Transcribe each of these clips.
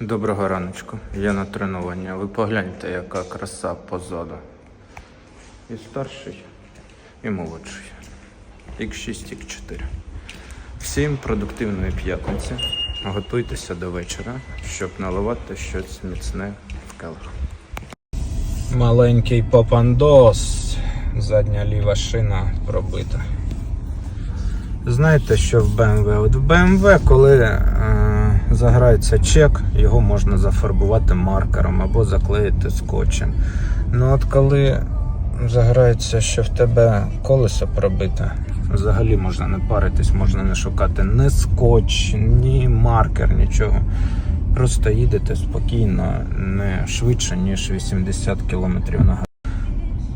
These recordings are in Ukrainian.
Доброго раночку. Я на тренуванні. Ви погляньте, яка краса позаду. І старший, і молодший. X6, X4. Всім продуктивної п'ятниці. Готуйтеся до вечора, щоб наливати щось міцне в келих. Маленький попандос. Задня ліва шина пробита. Знаєте, що в BMW? От в BMW, коли е, заграється чек, його можна зафарбувати маркером або заклеїти скотчем. Ну от коли заграється, що в тебе колесо пробите, взагалі можна не паритись, можна не шукати ні скотч, ні маркер, нічого. Просто їдете спокійно, не швидше, ніж 80 км на годину.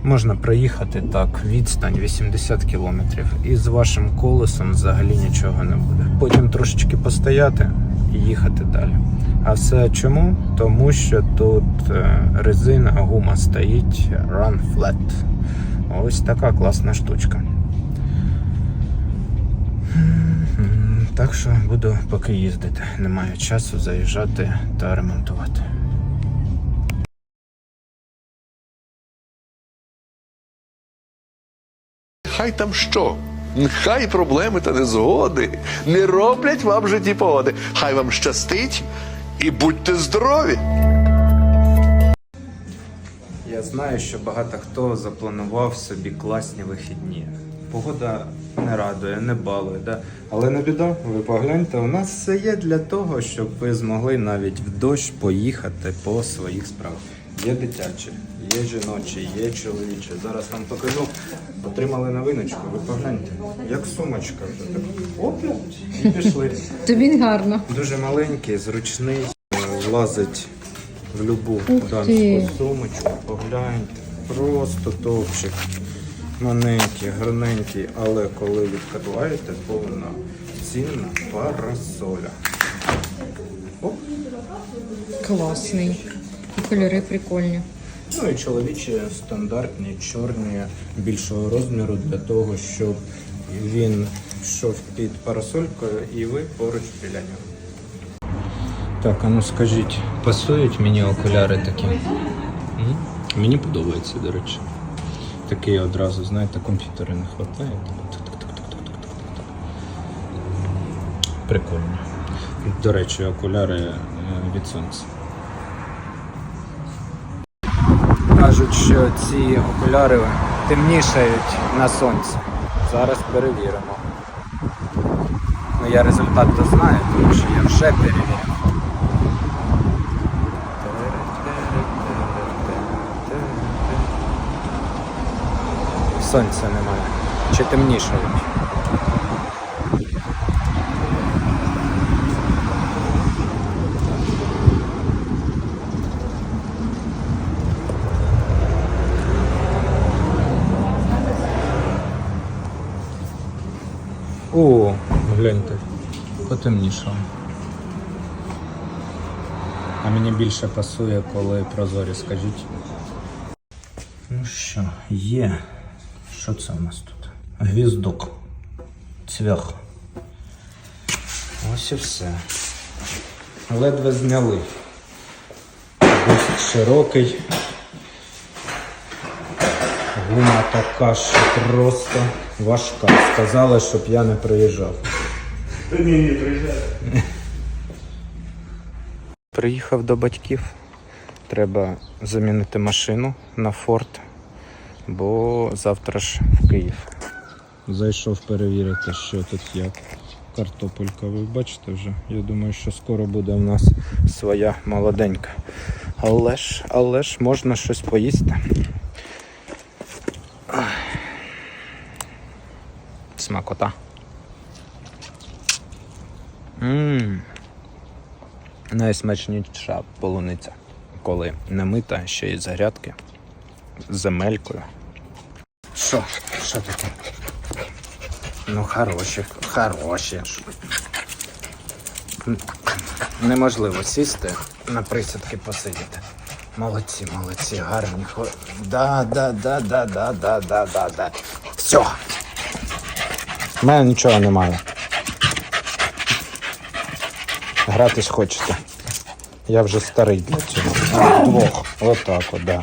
Можна проїхати так, відстань 80 кілометрів, і з вашим колесом взагалі нічого не буде. Потім трошечки постояти і їхати далі. А все чому? Тому що тут е, резина, гума стоїть Run Flat. Ось така класна штучка. Так що буду поки їздити. Немає часу заїжджати та ремонтувати. Хай там що? Хай проблеми та незгоди не роблять вам в житті погоди. Хай вам щастить і будьте здорові! Я знаю, що багато хто запланував собі класні вихідні. Погода не радує, не балує, да? але не біда, ви погляньте, у нас все є для того, щоб ви змогли навіть в дощ поїхати по своїх справах. Є дитячі, є жіночі, є чоловічі. Зараз вам покажу. Отримали новиночку, ви погляньте, як сумочка вже так. Оп, і пішли. Тобі гарно. Дуже маленький, зручний, влазить в любу дамську сумочку. Погляньте, просто топчик. Маленький, гарненький, але коли відкриваєте, повна цінна парасоля. Оп. Класний. Кольори прикольні. Ну і чоловічі стандартні, чорні, більшого розміру для того, щоб він йшов під парасолькою і ви поруч біля нього. Так, а ну скажіть, пасують мені окуляри такі? М? Мені подобається, до речі. Такий одразу, знаєте, комп'ютера не вистачає. Прикольно. До речі, окуляри е, від сонця. Кажуть, що ці окуляри темнішають на сонці. Зараз перевіримо. Ну, я результат то знаю, тому що я вже перевірив. Сонця немає. Чи темнішають? О, гляньте, потемнішало. А мені більше пасує, коли прозорі, скажіть. Ну що, є. Що це у нас тут? Гвіздок. Цвях. Ось і все. Ледве зняли. Ось широкий. Гума така, що просто важка. Сказали, щоб я не приїжджав. Ні, ні, приїжджай. Приїхав до батьків. Треба замінити машину на форт, бо завтра ж в Київ. Зайшов перевірити, що тут як. Картопелька, ви бачите вже. Я думаю, що скоро буде у нас своя молоденька. Але ж, але ж можна щось поїсти. Смакота. Ммм. Найсмачніша полуниця, коли не мита, ще й з грядки з земелькою. Що? Що таке? Ну, хороші, хороші. Неможливо сісти на присядки посидіти. Молодці, молодці, гарні. Да, да, да, да, да, да, да, да, да. Все. У мене нічого немає. Гратись хочете. Я вже старий для цього. Двох. Отак от, да.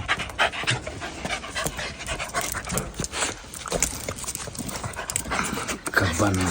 Кабани.